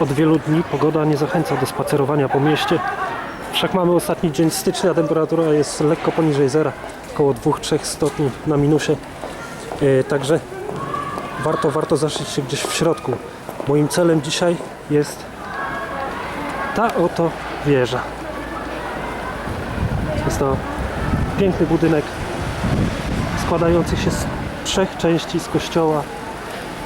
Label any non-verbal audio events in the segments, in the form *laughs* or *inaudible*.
Od wielu dni pogoda nie zachęca do spacerowania po mieście. Wszak mamy ostatni dzień stycznia, temperatura jest lekko poniżej zera, około 2-3 stopni na minusie. E, Także warto, warto zaszyć się gdzieś w środku. Moim celem dzisiaj jest ta oto wieża. Jest to piękny budynek składający się z trzech części z kościoła,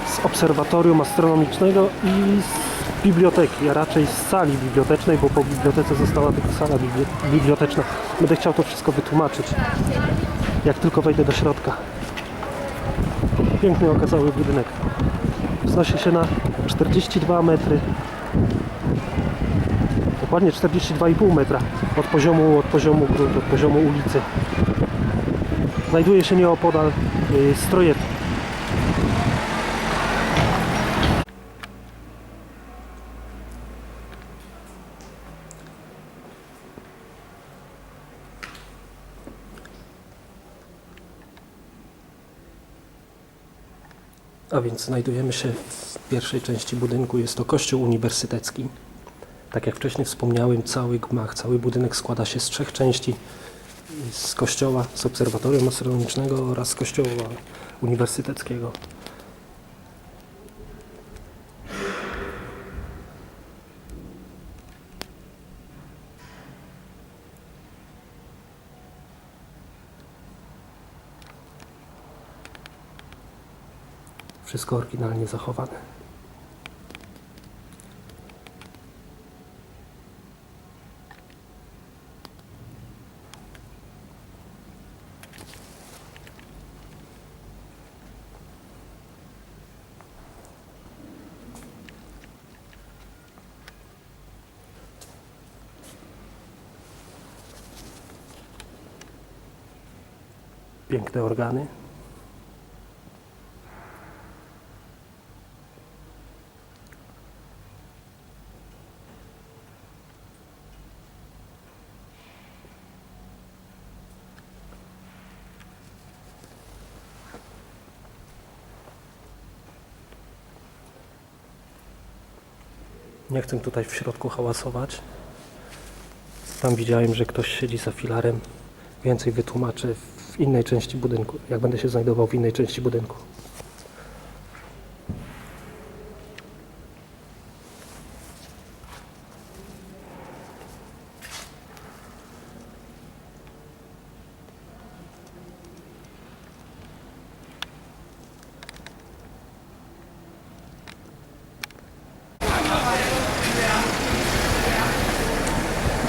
z obserwatorium astronomicznego i z biblioteki, a raczej z sali bibliotecznej, bo po bibliotece została tylko sala bibli- biblioteczna. Będę chciał to wszystko wytłumaczyć, jak tylko wejdę do środka. Piękny okazały budynek. Wznosi się na 42 metry. Dokładnie 42,5 metra od poziomu, od poziomu gruntu, od poziomu ulicy. Znajduje się nieopodal y, strojetu. Więc znajdujemy się w pierwszej części budynku. Jest to kościół uniwersytecki. Tak jak wcześniej wspomniałem, cały gmach, cały budynek składa się z trzech części. Z kościoła, z obserwatorium astronomicznego oraz kościoła uniwersyteckiego. Wszystko oryginalnie zachowane. Piękne organy. Nie chcę tutaj w środku hałasować. Tam widziałem, że ktoś siedzi za filarem. Więcej wytłumaczę w innej części budynku, jak będę się znajdował w innej części budynku.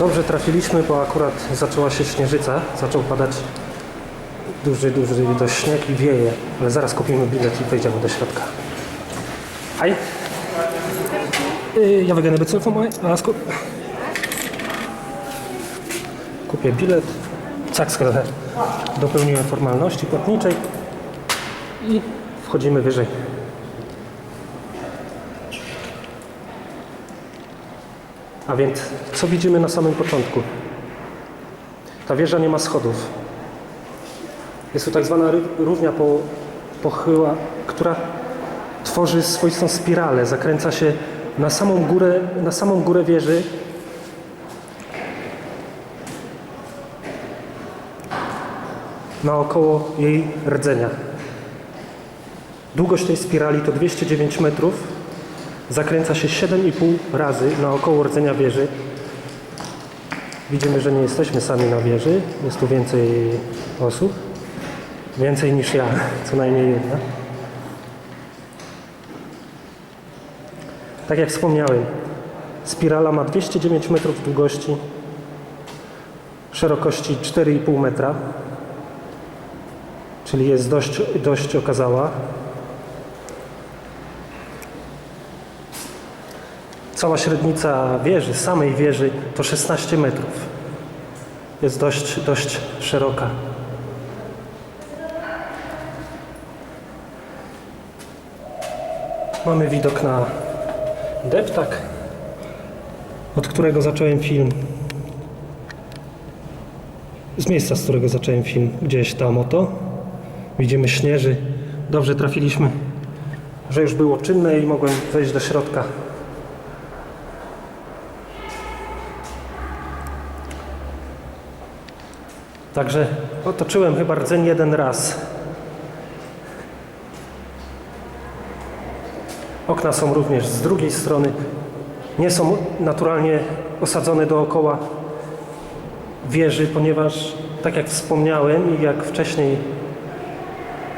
Dobrze trafiliśmy, bo akurat zaczęła się śnieżyca, zaczął padać duży, duży dość śnieg i wieje, ale zaraz kupimy bilet i wejdziemy do środka. Hej. Y, Jag vill gärna betala för. Kupię bilet. Tak, skoro dopełniłem formalności płatniczej i wchodzimy wyżej. A więc, co widzimy na samym początku? Ta wieża nie ma schodów. Jest to tak zwana równia po, pochyła, która tworzy swoistą spiralę. Zakręca się na samą górę, na samą górę wieży. Naokoło jej rdzenia. Długość tej spirali to 209 metrów. Zakręca się 7,5 razy naokoło rdzenia wieży. Widzimy, że nie jesteśmy sami na wieży. Jest tu więcej osób. Więcej niż ja, *laughs* co najmniej jedna. Tak jak wspomniałem, spirala ma 209 metrów długości, szerokości 4,5 metra, czyli jest dość, dość okazała. Cała średnica wieży, samej wieży to 16 metrów. Jest dość, dość szeroka. Mamy widok na deptak, od którego zacząłem film. Z miejsca, z którego zacząłem film, gdzieś tam oto. Widzimy śnieży. Dobrze trafiliśmy, że już było czynne i mogłem wejść do środka. Także otoczyłem chyba rdzeń jeden raz. Okna są również z drugiej strony. Nie są naturalnie osadzone dookoła wieży, ponieważ tak jak wspomniałem i jak wcześniej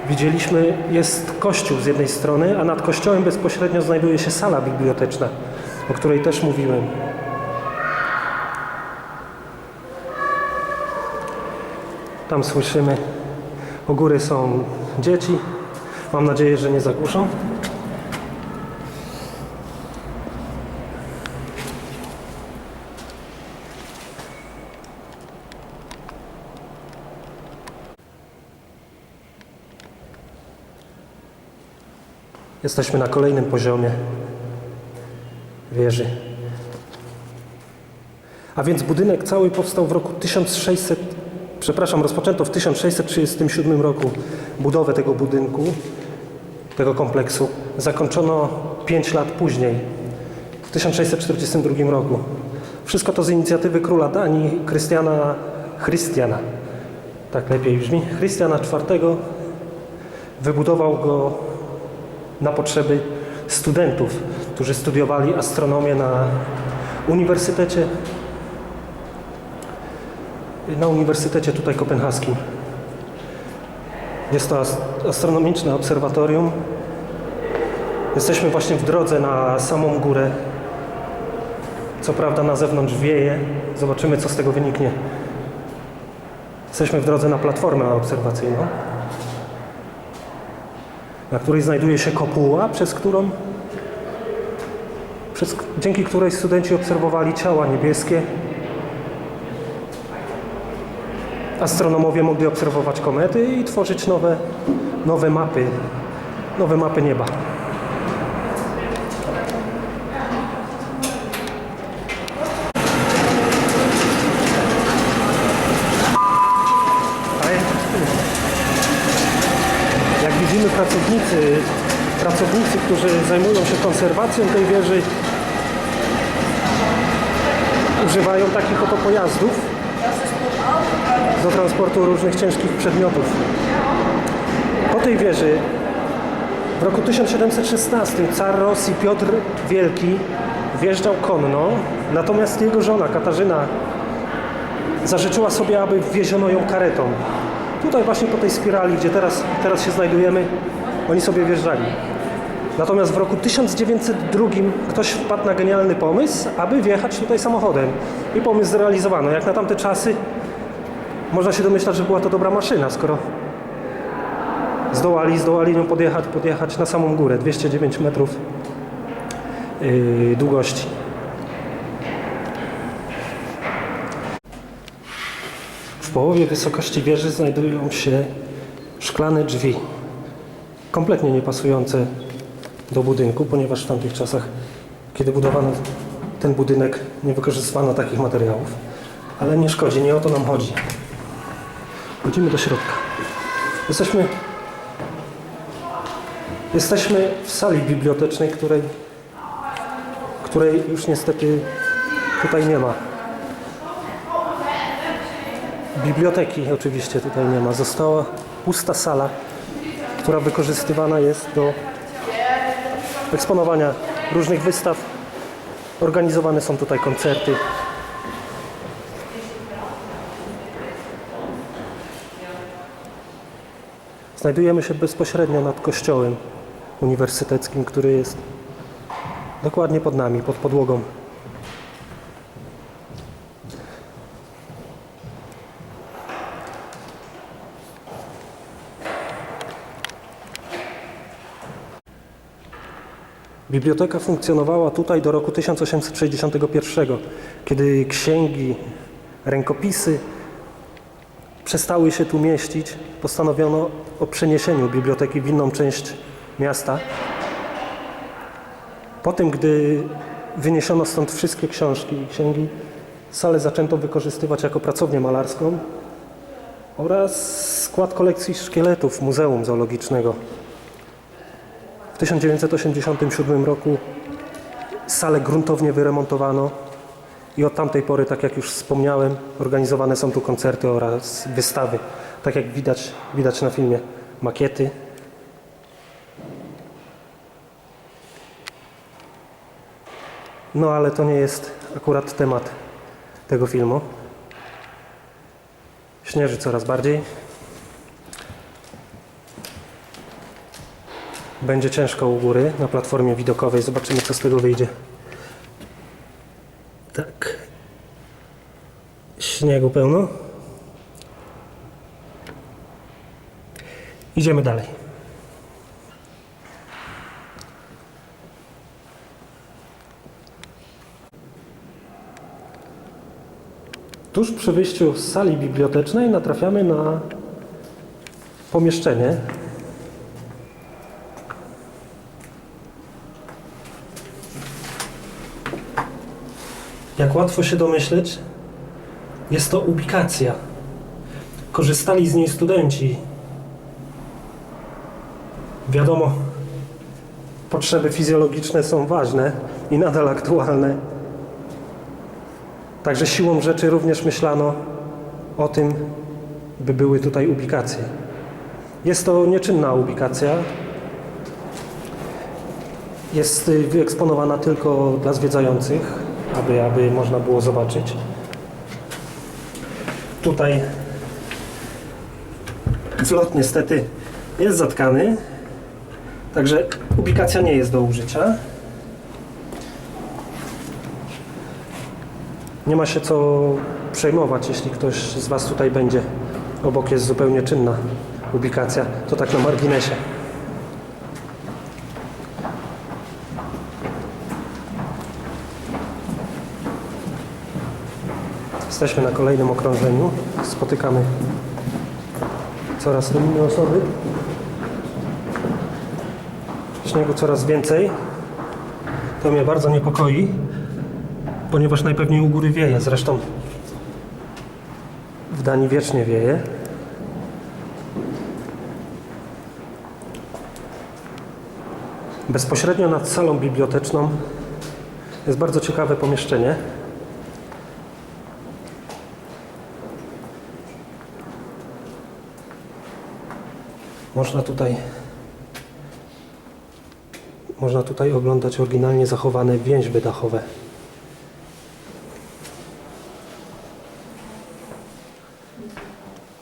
widzieliśmy, jest kościół z jednej strony, a nad kościołem bezpośrednio znajduje się sala biblioteczna, o której też mówiłem. Tam słyszymy, u góry są dzieci. Mam nadzieję, że nie zagłuszą. Jesteśmy na kolejnym poziomie wieży. A więc budynek cały powstał w roku 1600, przepraszam, rozpoczęto w 1637 roku budowę tego budynku, tego kompleksu. Zakończono 5 lat później, w 1642 roku. Wszystko to z inicjatywy króla Danii, Krystiana, tak lepiej brzmi, Chrystiana IV wybudował go na potrzeby studentów, którzy studiowali astronomię na uniwersytecie na uniwersytecie tutaj kopenhaskim. Jest to as- astronomiczne obserwatorium. Jesteśmy właśnie w drodze na samą górę. Co prawda na zewnątrz wieje. Zobaczymy, co z tego wyniknie. Jesteśmy w drodze na platformę obserwacyjną na której znajduje się kopuła, przez którą, przez, dzięki której studenci obserwowali ciała niebieskie. Astronomowie mogli obserwować komety i tworzyć nowe, nowe mapy, nowe mapy nieba. Jak widzimy pracownicy, pracownicy, którzy zajmują się konserwacją tej wieży, używają takich oto pojazdów do transportu różnych ciężkich przedmiotów. Po tej wieży w roku 1716 car Rosji Piotr Wielki wjeżdżał konno, natomiast jego żona Katarzyna zażyczyła sobie, aby wwieziono ją karetą. Tutaj właśnie po tej spirali, gdzie teraz, teraz się znajdujemy, oni sobie wjeżdżali. Natomiast w roku 1902 ktoś wpadł na genialny pomysł, aby wjechać tutaj samochodem. I pomysł zrealizowano. Jak na tamte czasy można się domyślać, że była to dobra maszyna, skoro zdołali, zdołali nią podjechać, podjechać na samą górę. 209 metrów yy, długości. W połowie wysokości wieży znajdują się szklane drzwi, kompletnie niepasujące do budynku, ponieważ w tamtych czasach, kiedy budowano ten budynek, nie wykorzystywano takich materiałów. Ale nie szkodzi, nie o to nam chodzi. Chodzimy do środka. Jesteśmy, jesteśmy w sali bibliotecznej, której, której już niestety tutaj nie ma. Biblioteki oczywiście tutaj nie ma. Została pusta sala, która wykorzystywana jest do eksponowania różnych wystaw. Organizowane są tutaj koncerty. Znajdujemy się bezpośrednio nad kościołem uniwersyteckim, który jest dokładnie pod nami, pod podłogą. Biblioteka funkcjonowała tutaj do roku 1861, kiedy księgi, rękopisy przestały się tu mieścić. Postanowiono o przeniesieniu biblioteki w inną część miasta. Po tym, gdy wyniesiono stąd wszystkie książki i księgi, salę zaczęto wykorzystywać jako pracownię malarską oraz skład kolekcji szkieletów Muzeum Zoologicznego. W 1987 roku salę gruntownie wyremontowano I od tamtej pory, tak jak już wspomniałem, organizowane są tu koncerty oraz wystawy. Tak jak widać, widać na filmie, makiety. No ale to nie jest akurat temat tego filmu. Śnieży coraz bardziej. Będzie ciężko u góry na platformie widokowej. Zobaczymy, co z tego wyjdzie. Tak. Śniegu pełno. Idziemy dalej. Tuż przy wyjściu z sali bibliotecznej natrafiamy na pomieszczenie. Jak łatwo się domyśleć, jest to ubikacja. Korzystali z niej studenci. Wiadomo, potrzeby fizjologiczne są ważne i nadal aktualne. Także siłą rzeczy również myślano o tym, by były tutaj ubikacje. Jest to nieczynna ubikacja. Jest y, wyeksponowana tylko dla zwiedzających, aby, aby można było zobaczyć. Tutaj wlot niestety jest zatkany, także ubikacja nie jest do użycia. Nie ma się co przejmować, jeśli ktoś z Was tutaj będzie. Obok jest zupełnie czynna ubikacja. To tak na marginesie. Jesteśmy na kolejnym okrążeniu. Spotykamy coraz inne osoby. Śniegu coraz więcej. To mnie bardzo niepokoi ponieważ najpewniej u góry wieje. Zresztą w Danii wiecznie wieje. Bezpośrednio nad salą biblioteczną jest bardzo ciekawe pomieszczenie. Można tutaj można tutaj oglądać oryginalnie zachowane więźby dachowe.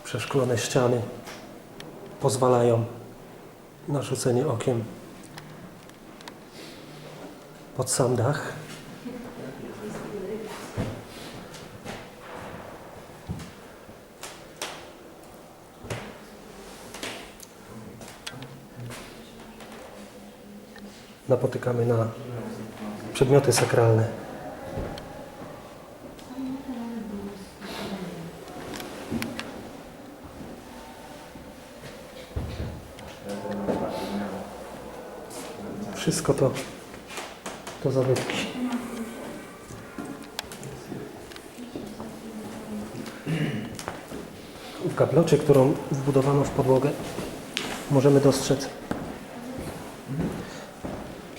przeszklone ściany pozwalają na rzucenie okiem pod sam dach. Napotykamy na przedmioty sakralne. Wszystko to, to zabytki. W gablocie, którą wbudowano w podłogę, możemy dostrzec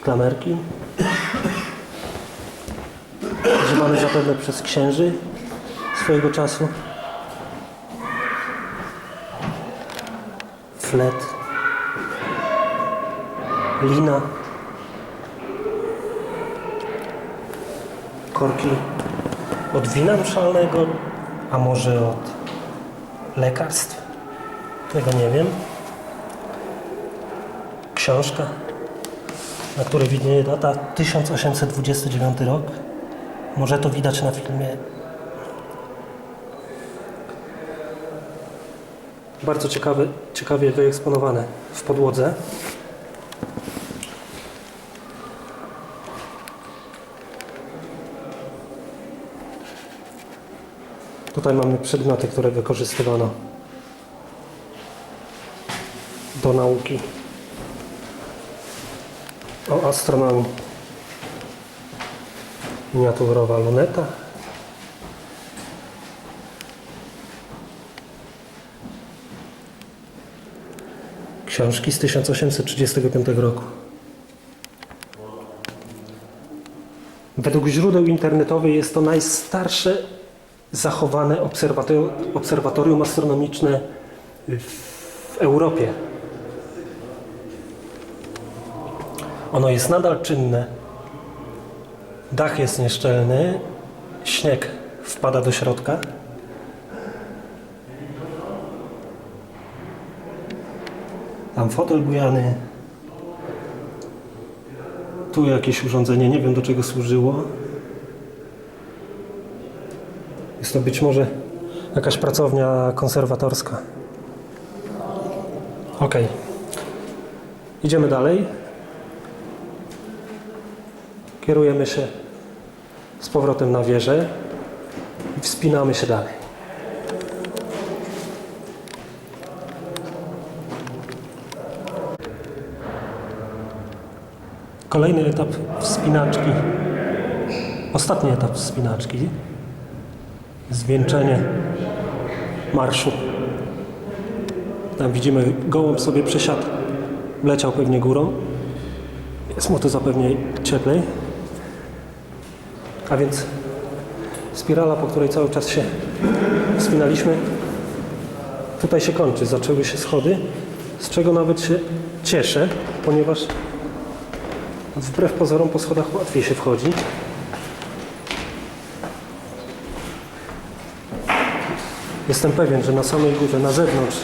klamerki używane zapewne przez księży swojego czasu. Flet, lina, korki od wina mszalnego, a może od lekarstw? Tego nie wiem. Książka, na której widnieje data 1829 rok. Może to widać na filmie. Bardzo ciekawe, ciekawie wyeksponowane w podłodze. Tutaj mamy przedmioty, które wykorzystywano do nauki o astronomii. Miniaturowa luneta. Książki z 1835 roku. Według źródeł internetowych jest to najstarsze zachowane obserwator- obserwatorium astronomiczne w Europie. Ono jest nadal czynne. Dach jest nieszczelny. Śnieg wpada do środka. Tam fotel bujany. Tu jakieś urządzenie, nie wiem do czego służyło. Jest to być może jakaś pracownia konserwatorska. Ok. Idziemy dalej. Kierujemy się z powrotem na wieżę i wspinamy się dalej. Kolejny etap wspinaczki, ostatni etap wspinaczki, zwieńczenie marszu. Tam widzimy, gołąb sobie przesiadł, leciał pewnie górą. Jest mu to zapewne cieplej. A więc spirala, po której cały czas się wspinaliśmy, tutaj się kończy. Zaczęły się schody, z czego nawet się cieszę, ponieważ wbrew pozorom po schodach łatwiej się wchodzi. Jestem pewien, że na samej górze, na zewnątrz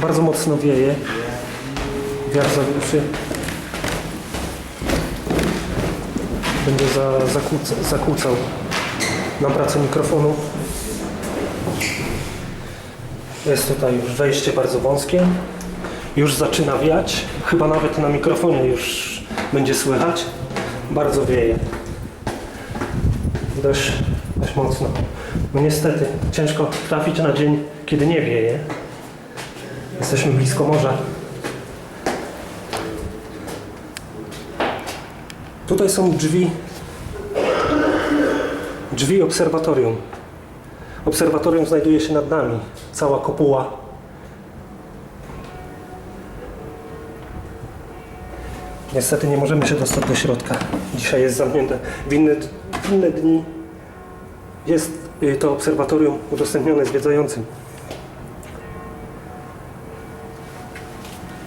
bardzo mocno wieje. Wiatr zawiszy. Będzie za, zakłóca, zakłócał nam pracę mikrofonu. Jest tutaj wejście bardzo wąskie. Już zaczyna wiać. Chyba nawet na mikrofonie już będzie słychać. Bardzo wieje. Dość, dość mocno. No niestety, ciężko trafić na dzień, kiedy nie wieje. Jesteśmy blisko morza. Tutaj są drzwi. Drzwi obserwatorium. Obserwatorium znajduje się nad nami. Cała kopuła. Niestety nie możemy się dostać do środka. Dzisiaj jest zamknięte. W inne, w inne dni jest y, to obserwatorium udostępnione zwiedzającym.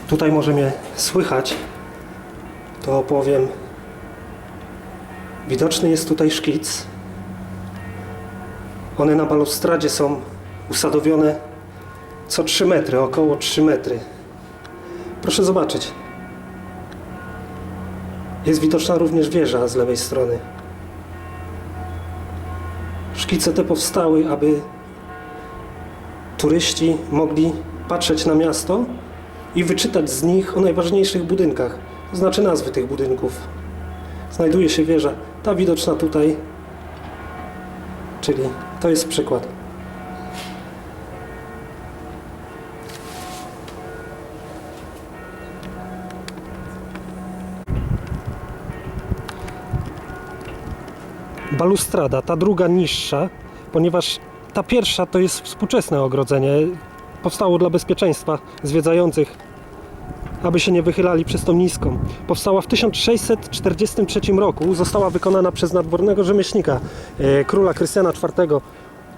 Tutaj może mnie słychać. To opowiem. Widoczny jest tutaj szkic. One na balustradzie są usadowione co 3 metry, około 3 metry. Proszę zobaczyć. Jest widoczna również wieża z lewej strony. Szkice te powstały, aby turyści mogli patrzeć na miasto i wyczytać z nich o najważniejszych budynkach, to znaczy nazwy tych budynków. Znajduje się wieża, ta widoczna tutaj, czyli to jest przykład. balustrada, ta druga niższa, ponieważ ta pierwsza to jest współczesne ogrodzenie. Powstało dla bezpieczeństwa zwiedzających, aby się nie wychylali przez tą niską. Powstała w 1643 roku, została wykonana przez nadwornego rzemieślnika e, króla Krystiana IV.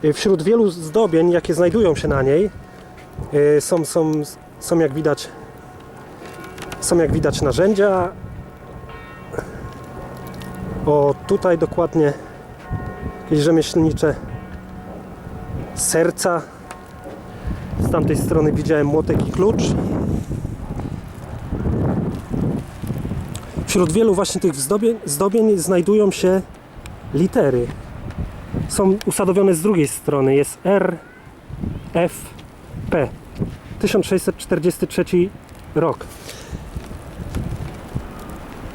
E, Wśród wielu zdobień, jakie znajdują się na niej, e, są, są, są jak widać są jak widać narzędzia, o, tutaj dokładnie rzemieślnicze serca. Z tamtej strony widziałem młotek i klucz. Wśród wielu właśnie tych zdobień, zdobień znajdują się litery. Są usadowione z drugiej strony. Jest R, F, P. 1643 rok.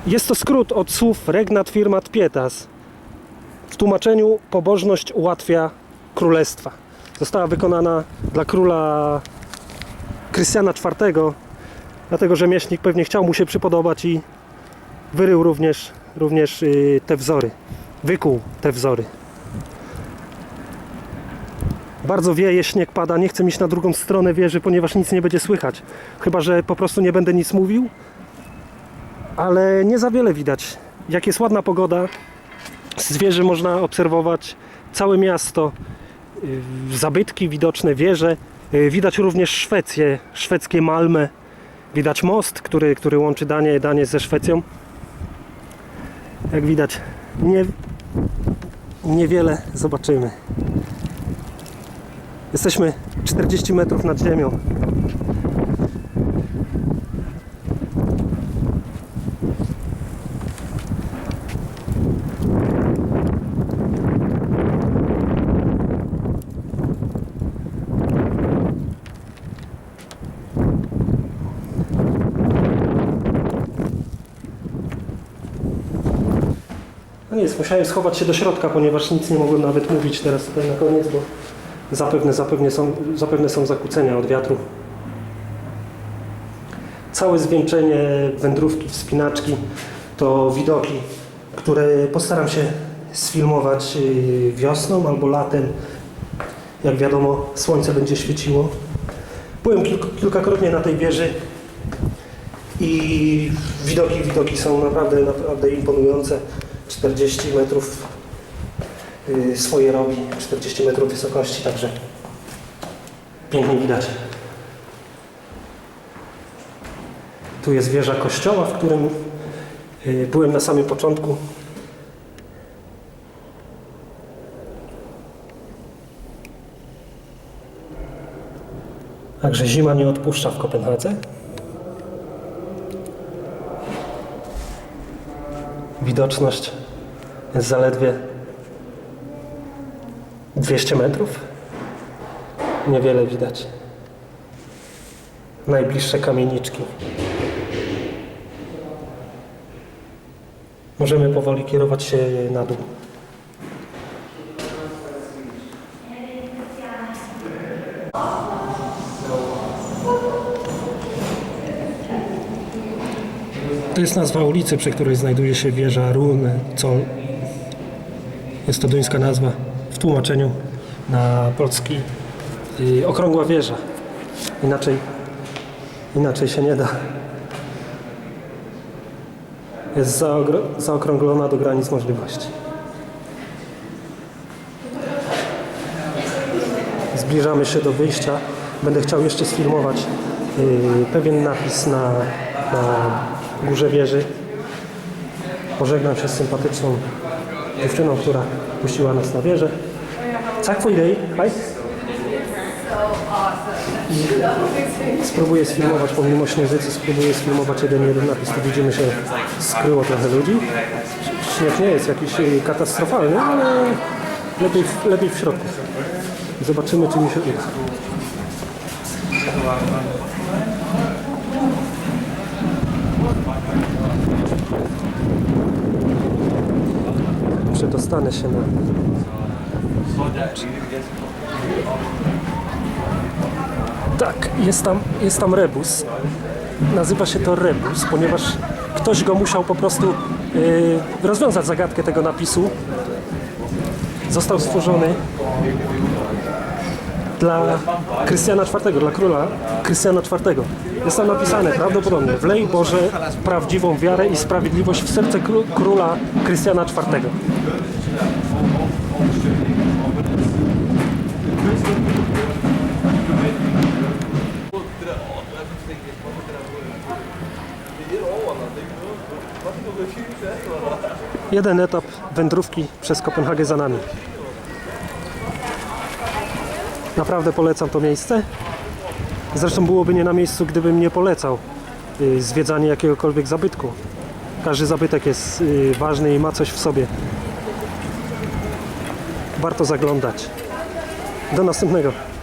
Jest to skrót od słów regnat firmat pietas. W tłumaczeniu pobożność ułatwia królestwa. Została wykonana dla króla Krystiana IV, dlatego że miesznik pewnie chciał mu się przypodobać i wyrył również, również yy, te wzory. Wykuł te wzory. Bardzo wieje, śnieg pada, nie chcę iść na drugą stronę wieży, ponieważ nic nie będzie słychać. Chyba, że po prostu nie będę nic mówił, ale nie za wiele widać. Jak jest ładna pogoda, Z wieży można obserwować całe miasto, y, zabytki widoczne, wieże. Y, Widać również Szwecję, szwedzkie Malmę. Widać most, który, który łączy Danię, Danię ze Szwecją. Jak widać, nie, niewiele zobaczymy. Jesteśmy 40 metrów nad ziemią. No nic, musiałem schować się do środka, ponieważ nic nie mogłem nawet mówić teraz tutaj na koniec, bo zapewne, zapewne, są, zapewne są zakłócenia od wiatru. Całe zwieńczenie wędrówki, wspinaczki to widoki, które postaram się sfilmować yy, wiosną albo latem. Jak wiadomo, słońce będzie świeciło. Byłem kilk, kilkakrotnie na tej wieży i widoki, widoki są naprawdę, naprawdę imponujące. 40 metrów y, swoje robi, 40 metrów wysokości, także pięknie widać. Tu jest wieża kościoła, w którym y, byłem na samym początku. Także zima nie odpuszcza w Kopenhadze. Widoczność zaledwie 200 metrów. Niewiele widać. Najbliższe kamieniczki. Możemy powoli kierować się na dół. To jest nazwa ulicy, przy której znajduje się wieża Run, co jest to duńska nazwa w tłumaczeniu na polski okrągła wieża. Inaczej, inaczej się nie da. Jest zaokrąglona do granic możliwości. Zbliżamy się do wyjścia. Będę chciał jeszcze sfilmować y, pewien napis na, na górze wieży. Pożegnam się z sympatyczną dziewczyną, która puściła nas na wieżę. Tak for. I spróbuję sfilmować, pomimo śnieżycy, spróbuję sfilmować jeden jeden napis. Tu widzimy, że skryło trochę ludzi. Śnieg nie jest jakiś y, katastrofalny, ale lepiej, lepiej w środku. Zobaczymy, czy mi się uda. Przedostanę się na Tak, jest tam, jest tam rebus. Nazywa się to rebus, ponieważ ktoś go musiał po prostu yy, rozwiązać zagadkę tego napisu. Został stworzony dla Krystiana IV, dla króla Krystiana IV. Jest tam napisane prawdopodobnie wlej Boże prawdziwą wiarę i sprawiedliwość w serce kró- króla Krystiana IV. Jeden etap wędrówki przez Kopenhagę za nami. Naprawdę polecam to miejsce. Zresztą byłoby nie na miejscu, gdybym nie polecał y, zwiedzanie jakiegokolwiek zabytku. Każdy zabytek jest y, ważny i ma coś w sobie. Warto zaglądać. Do następnego.